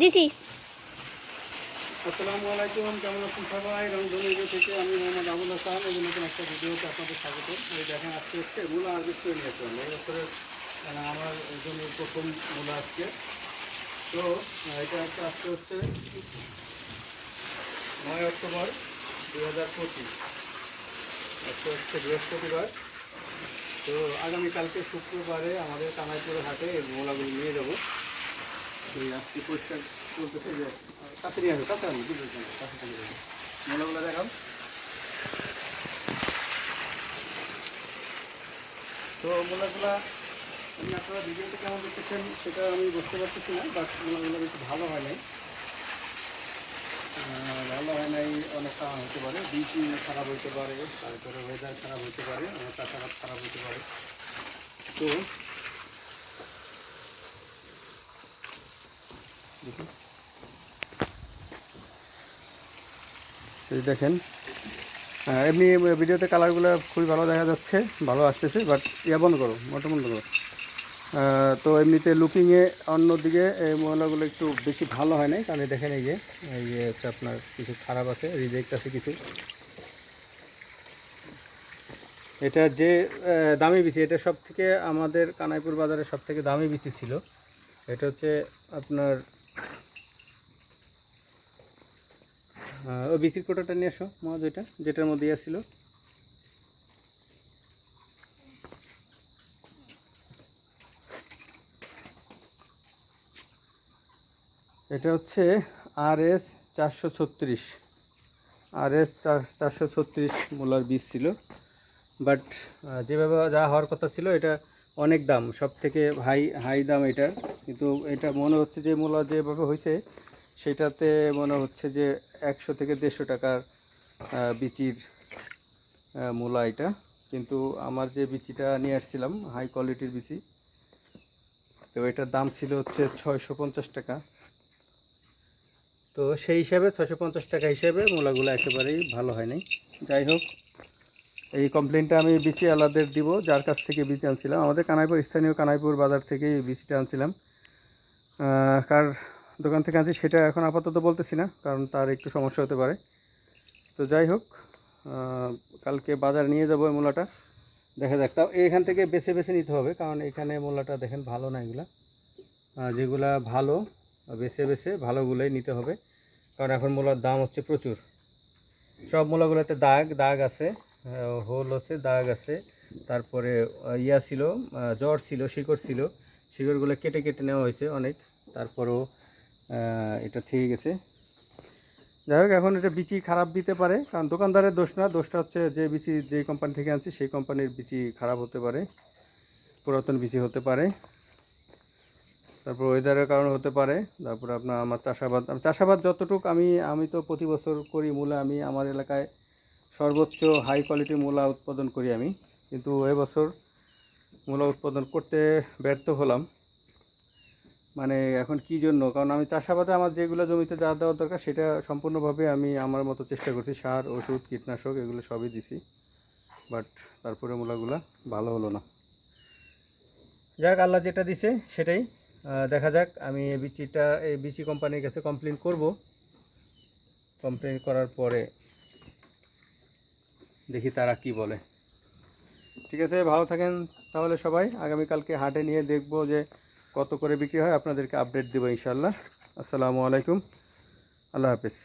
দিছি। আসসালামু আলাইকুম, কেমন আছেন সবাই? রংধনু থেকে আমি মোহাম্মদ আবুল হাসান। এই নতুন একটা ভিডিওতে আপনাদের স্বাগত। এই দেখেন আজকে হচ্ছে মূলা হারভেস্ট করে নিয়ে আসলাম। এই বছরের মানে আমার জমির প্রথম মূলা আজকে। তো, এটা হচ্ছে আজকে হচ্ছে নয় অক্টোবর দু হাজার পঁচিশ। আজকে হচ্ছে বৃহস্পতিবার। তো আগামীকালকে শুক্রবারে আমাদের কানাইপুর হাটে এই মূলাগুলো নিয়ে যাব। পরিষ্কার চলতেছে যে, তাড়াতাড়ি আসো, তাড়াতাড়ি বুঝতে তাড়াতাড়ি আসো মূলাগুলো দেখাও। তো মূলাগুলা আমি আপনারা ভিডিওতে কেমন দেখতেছেন সেটা আমি বুঝতে পারতেছি না বাট মূলাগুলো বেশি ভালো হয় নাই। ভালো হয় নাই অনেক কারণ হতে পারে। বীজ খারাপ হতে পারে, তারপরে ওয়েদার খারাপ হতে পারে অনেক চাষাবাদ খারাপ হতে পারে। তো দেখুন এই দেখেন। এমনি ভিডিওতে কালারগুলো খুবই ভালো দেখা যাচ্ছে, ভালো আসতেছে বাট ইয়া বন্ধ করো, মোটা বন্ধ করো। তো এমনিতে লুকিংয়ে অন্যদিকে এই ময়লাগুলো একটু বেশি ভালো হয় নাই কারণ দেখেন এই যে এই যে হচ্ছে আপনার কিছু খারাপ আছে রিজেক্ট আছে কিছু। এটা যে দামি বিচি, এটা সব থেকে আমাদের কানাইপুর বাজারে সব থেকে দামি বিচি ছিল। এটা হচ্ছে আপনার আহ, ওই বিক্রির কোটাটা নিয়ে আসো মহাজ ওইটা যেটার মধ্যে ইয়ে ছিল। এটা হচ্ছে আর এস চারশো ছত্রিশ। আর এস চারশো ছত্রিশ মূলার বীজ ছিল। বাট যেভাবে যা হওয়ার কথা ছিল এটা অনেক দাম সব থেকে হাই হাই দাম এটার। কিন্তু এটা মনে হচ্ছে যে মূলা যেভাবে হয়েছে, সেটাতে মনে হচ্ছে যে একশো থেকে দেড়শো টাকার বিচির মূলা এটা। কিন্তু আমার যে বিচিটা নিয়ে আসছিলাম হাই কোয়ালিটির বিচি, তো এটার দাম ছিল হচ্ছে ছয়শো পঞ্চাশ টাকা। তো সেই হিসাবে ছয়শো পঞ্চাশ টাকা হিসেবে মূলাগুলো একেবারেই ভালো হয় নাই যাই হোক এই কমপ্লেনটা আমি বিচি আলাদের দিব, যার কাছ থেকে বিচি আনছিলাম। আমাদের কানাইপুর, স্থানীয় কানাইপুর বাজার থেকেই এই বিচিটা আনছিলাম। কার দোকান থেকে আনছি সেটা এখন আপাতত বলতেছি না, কারণ তার একটু সমস্যা হতে পারে। তো যাই হোক কালকে বাজার নিয়ে যাব এই মূলাটা। দেখা যাক, তাও এখান থেকে বেছে বেছে নিতে হবে, কারণ এখানে মূলাটা দেখেন ভালো না এগুলা। যেগুলা ভালো, বেছে বেছে ভালোগুলোই নিতে হবে। কারণ এখন মূলার দাম হচ্ছে প্রচুর। সব মূলাগুলোতে দাগ দাগ আছে। হোল হচ্ছে দাগ আছে। তারপরে ইয়া ছিল জ্বর ছিল, শিকড় ছিল। শিকড়গুলো কেটে কেটে নেওয়া হয়েছে অনেক। তারপরেও এটা থেকে গেছে। যাই হোক, এখন এটা বিচি খারাপ দিতে পারে। কারণ দোকানদারের দোষ না। দোষটা হচ্ছে যে বিচি যে কোম্পানি থেকে আনছি, সেই কোম্পানির বিচি খারাপ হতে পারে। পুরাতন বিচি হতে পারে। তারপর ওয়েদারের কারণে হতে পারে। তারপর আপনার আমার চাষাবাদ চাষাবাদ যতটুকু আমি আমি তো প্রতি বছর করি মূলে। আমি আমার এলাকায় সর্বোচ্চ হাই কোয়ালিটির মূলা উৎপাদন করি আমি। কিন্তু এবছর মূলা উৎপাদন করতে ব্যর্থ হলাম। মানে এখন কি জন্য? কারণ আমি চাষাবাদে আমার যেগুলো জমিতে যা দেওয়া দরকার সেটা সম্পূর্ণভাবে আমি আমার মতো চেষ্টা করছি। সার, ওষুধ, কীটনাশক এগুলো সবই দিছি। বাট তারপরে মূলাগুলা ভালো হলো না। যাক, আল্লাহ যেটা দিছে সেটাই। দেখা যাক, আমি এই বিচিটা, এই বিচি কোম্পানির কাছে কমপ্লেন করব। কমপ্লেন করার পরে দেখি তারা কি বলে। ঠিক আছে, ভালো থাকেন তাহলে সবাই। আগামীকালকে হাটে নিয়ে দেখব যে কত করে বিক্রি হয়। আপনাদেরকে আপডেট দেবো ইনশাল্লাহ আসসালামু আলাইকুম। আল্লাহ হাফিজ।